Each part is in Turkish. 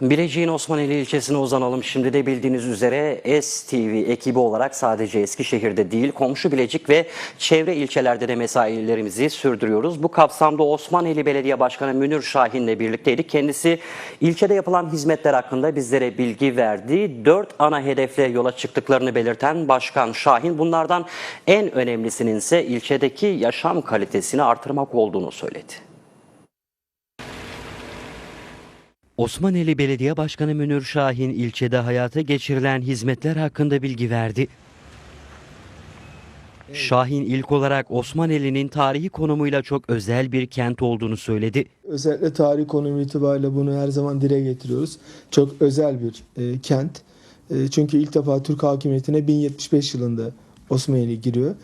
Bilecik'in Osmaneli ilçesine uzanalım. Şimdi de bildiğiniz üzere S-TV ekibi olarak sadece Eskişehir'de değil, komşu Bilecik ve çevre ilçelerde de mesailerimizi sürdürüyoruz. Bu kapsamda Osmaneli Belediye Başkanı Münir Şahin'le birlikteydik. Kendisi ilçede yapılan hizmetler hakkında bizlere bilgi verdi. Dört ana hedefle yola çıktıklarını belirten Başkan Şahin bunlardan en önemlisinin ise ilçedeki yaşam kalitesini artırmak olduğunu söyledi. Osmaneli Belediye Başkanı Münir Şahin ilçede hayata geçirilen hizmetler hakkında bilgi verdi. Şahin ilk olarak Osmaneli'nin tarihi konumuyla çok özel bir kent olduğunu söyledi. Özellikle tarih konumu itibariyle bunu her zaman dile getiriyoruz. Çok özel bir e, kent. E, çünkü ilk defa Türk hakimiyetine 1075 yılında Osmanlı giriyor.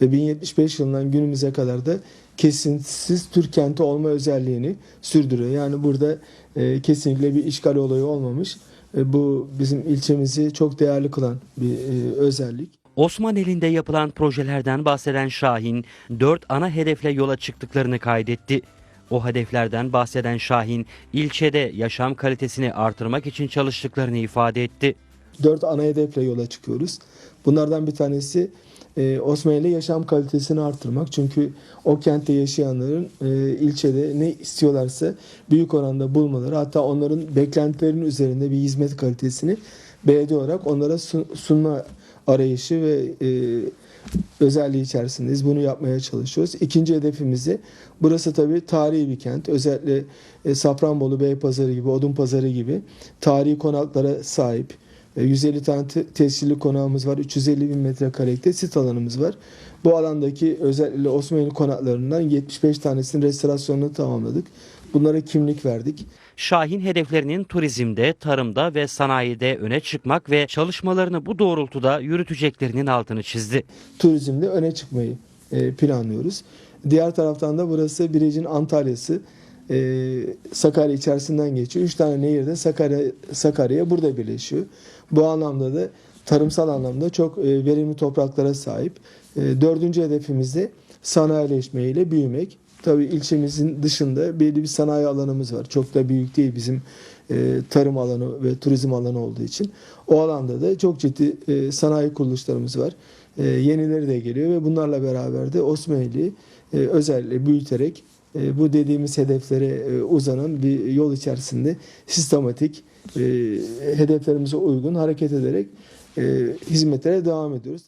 Ve 1075 yılından günümüze kadar da kesintisiz Türk kenti olma özelliğini sürdürüyor. Yani burada e, kesinlikle bir işgal olayı olmamış. E, bu bizim ilçemizi çok değerli kılan bir e, özellik. Osmaneli'nde yapılan projelerden bahseden Şahin, dört ana hedefle yola çıktıklarını kaydetti. O hedeflerden bahseden Şahin, ilçede yaşam kalitesini artırmak için çalıştıklarını ifade etti. dört ana hedefle yola çıkıyoruz. Bunlardan bir tanesi e, Osmanlı yaşam kalitesini artırmak. Çünkü o kentte yaşayanların e, ilçede ne istiyorlarsa büyük oranda bulmaları hatta onların beklentilerinin üzerinde bir hizmet kalitesini belediye olarak onlara sun- sunma arayışı ve e, özelliği içerisindeyiz. Bunu yapmaya çalışıyoruz. İkinci hedefimizi burası tabii tarihi bir kent. Özellikle e, Safranbolu, Beypazarı gibi, Odunpazarı gibi tarihi konaklara sahip. E, 150 tane te- tescilli konağımız var. 350 bin metrekarelikte sit alanımız var. Bu alandaki özellikle Osmanlı konaklarından 75 tanesinin restorasyonunu tamamladık. Bunlara kimlik verdik. Şahin hedeflerinin turizmde, tarımda ve sanayide öne çıkmak ve çalışmalarını bu doğrultuda yürüteceklerinin altını çizdi. turizmde öne çıkmayı e, planlıyoruz. Diğer taraftan da burası Birecik'in Antalya'sı. E, Sakarya içerisinden geçiyor. Üç tane nehir de Sakarya, Sakarya burada birleşiyor. Bu anlamda da tarımsal anlamda çok e, verimli topraklara sahip. E, dördüncü hedefimiz de sanayileşmeyle büyümek. Tabii ilçemizin dışında belli bir sanayi alanımız var. Çok da büyük değil bizim e, tarım alanı ve turizm alanı olduğu için. O alanda da çok ciddi e, sanayi kuruluşlarımız var. E, yenileri de geliyor ve bunlarla beraber de Osmanlı'yı e, özellikle büyüterek bu dediğimiz hedeflere e, uzanan bir yol içerisinde sistematik e, hedeflerimize uygun hareket ederek e, hizmetlere devam ediyoruz.